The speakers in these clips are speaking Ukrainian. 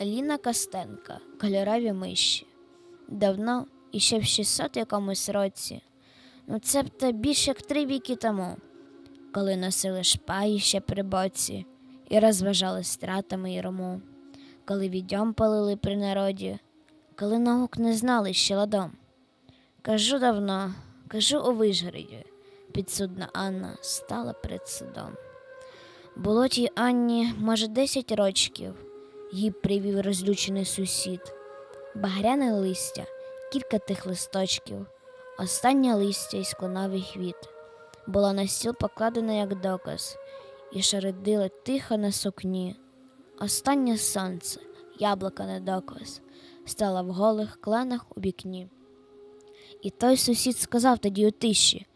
Ліна Костенка, кольорові миші. Давно, і ще в 600 якомусь році, ну це б та більш як три віки тому, коли носили шпаї ще при боці і розважали стратами й рому, коли відьом палили при народі, коли наук не знали ще ладом. Кажу давно, кажу у Вижгороді, підсудна Анна стала перед судом. Було тій Анні, може, десять рочків, їй привів розлючений сусід. Багряне листя, кілька тих листочків, останнє листя із кленовий хвіт. Було на стіл покладено як доказ, і шаридило тихо на сукні. Останнє сонце, яблука на доказ, стало в голих кленах у вікні. І той сусід сказав тоді у тиші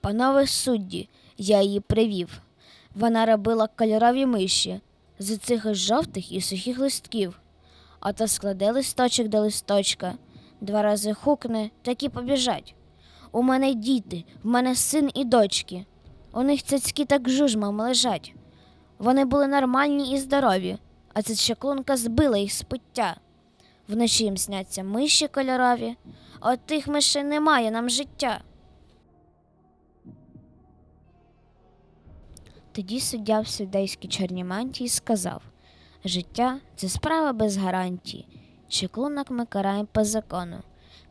Панове судді, я її привів. Вона робила кольорові миші з цих жовтих і сухих листків. Ото складе листочок до листочка, два рази хукне, так і побіжать. У мене діти, в мене син і дочки. У них цяцькі так жужмом лежать. Вони були нормальні і здорові, а ця чаклунка збила їх з пуття. Вночі їм сняться миші кольорові, а от тих мишей немає нам життя. Тоді суддя в судейській чорній мантії сказав Життя це справа без гарантії. Чеклунок ми караємо по закону.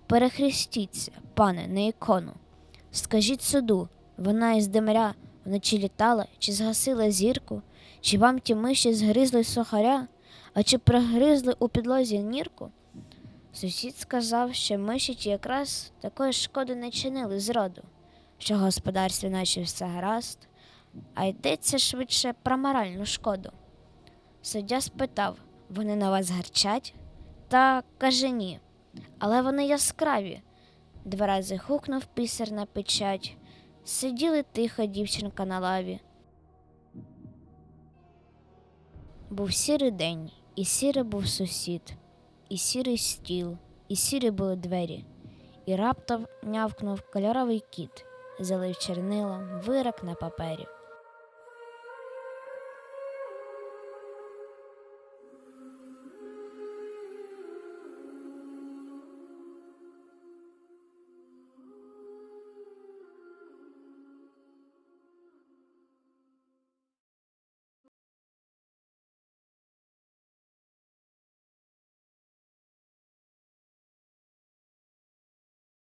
Перехрестіться, пане, на ікону. Скажіть суду, вона із демря вночі літала, чи згасила зірку, чи вам ті миші згризли сухаря, а чи прогризли у підлозі нірку? Сусід сказав, що миші ті якраз такої шкоди не чинили зроду, що господарстві наче все гаразд, а йдеться швидше про моральну шкоду. Суддя спитав, вони на вас гарчать? Та каже ні. Але вони яскраві. Два рази хукнув писар на печать. Сиділи тихо дівчинка на лаві. Був сірий день, і сірий був сусід, і сірий стіл, і сірі були двері, і раптом нявкнув кольоровий кіт, залив чернилом вирок на папері.